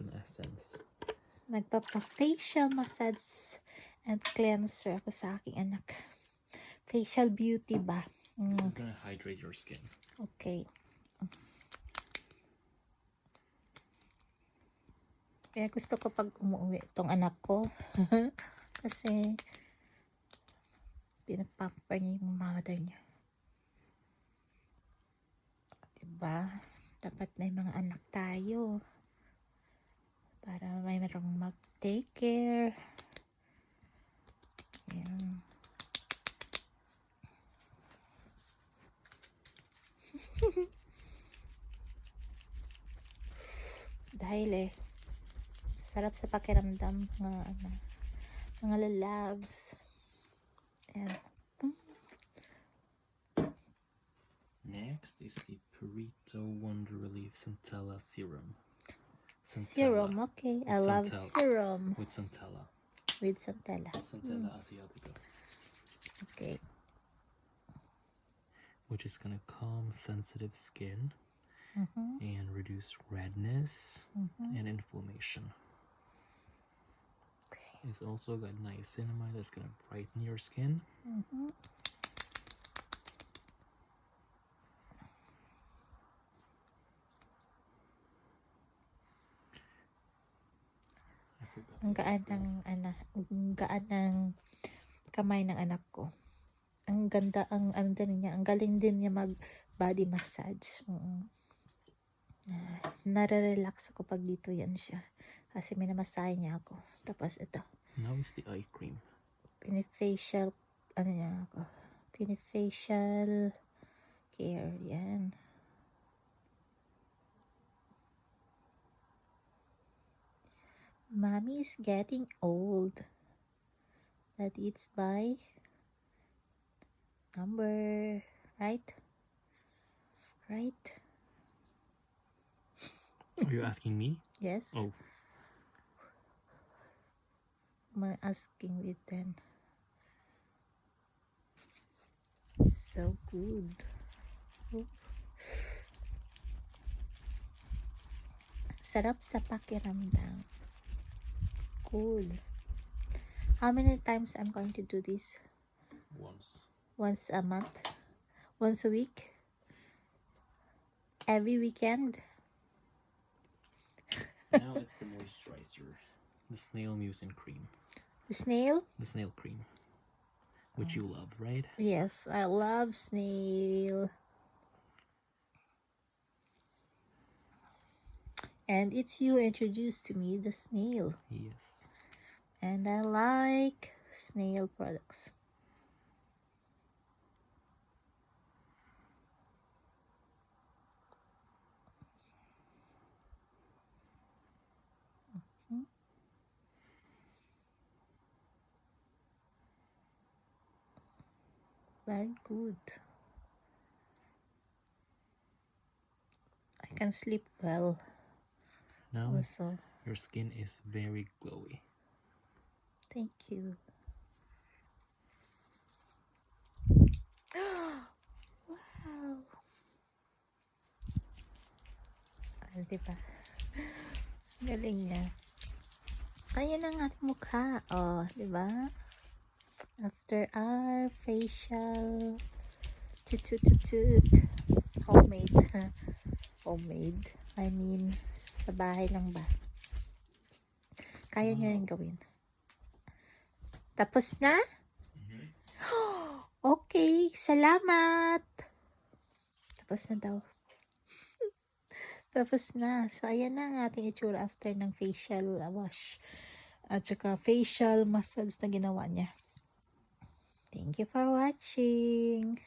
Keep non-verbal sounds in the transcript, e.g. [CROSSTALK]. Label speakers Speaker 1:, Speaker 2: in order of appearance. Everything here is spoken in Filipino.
Speaker 1: Lotion Essence.
Speaker 2: Magpapa-facial massage and cleanser ako sa aking anak. Facial beauty ba? Mm,
Speaker 1: It's gonna hydrate your skin.
Speaker 2: okay. Kaya gusto ko pag umuwi itong anak ko. [LAUGHS] Kasi pinapamper niya yung mother niya. Diba? Dapat may mga anak tayo. Para may merong mag-take care. Yan. [LAUGHS] Dahil eh, sarap sa pakiramdam mga ano, mga lalabs. And,
Speaker 1: Next is the Purito Wonder Relief Centella Serum.
Speaker 2: Serum, okay. I love serum
Speaker 1: With Centella.
Speaker 2: with Santella.
Speaker 1: Centella Asiatica.
Speaker 2: Okay.
Speaker 1: Which is gonna calm sensitive skin
Speaker 2: Mhm.
Speaker 1: and reduce redness
Speaker 2: Mhm.
Speaker 1: and inflammation.
Speaker 2: Okay.
Speaker 1: It's also got niacinamide that's gonna brighten your skin.
Speaker 2: Mhm.
Speaker 1: I
Speaker 2: Ang gaan ng ana, ang gaan ng kamay ng anak ko. Ang ganda ang ang din niya, ang galing din niya mag body massage. Mm. Uh, nare-relax ako pag dito yan siya. Kasi minamasahe niya ako. Tapos ito,
Speaker 1: Now is the eye cream.
Speaker 2: pinifacial, ano niya ako, pinifacial care, yan. Mommy is getting old. But it's by number, right? Right?
Speaker 1: Are you asking me?
Speaker 2: Yes?
Speaker 1: Oh,
Speaker 2: I'm asking with then. So good. Oh. Sarap sa pakiramdam. Cool. How many times I'm going to do this?
Speaker 1: once.
Speaker 2: Once a month? Once a week? Every weekend?
Speaker 1: now it's the moisturizer. The snail mucin cream.
Speaker 2: The snail?
Speaker 1: The snail cream. Which you love, right?
Speaker 2: Yes, I love snail. And it's you introduced to me the snail.
Speaker 1: Yes.
Speaker 2: And I like snail products. Mhm. Very good. I can sleep well
Speaker 1: Now
Speaker 2: also.
Speaker 1: your skin is very glowy.
Speaker 2: Thank you. [GASPS] wow. Ah, di ba? [LAUGHS] Galing niya. Ayan ang ating mukha. Oh, di ba? After our facial tut. Homemade. Homemade. I mean, sa bahay lang ba? Kaya niyo rin gawin. Tapos na? [GASPS] Okay, salamat. Tapos na daw. [LAUGHS] Tapos na. So, ayan na ang ating itsura after ng facial wash. At saka facial massage na ginawa niya. Thank you for watching.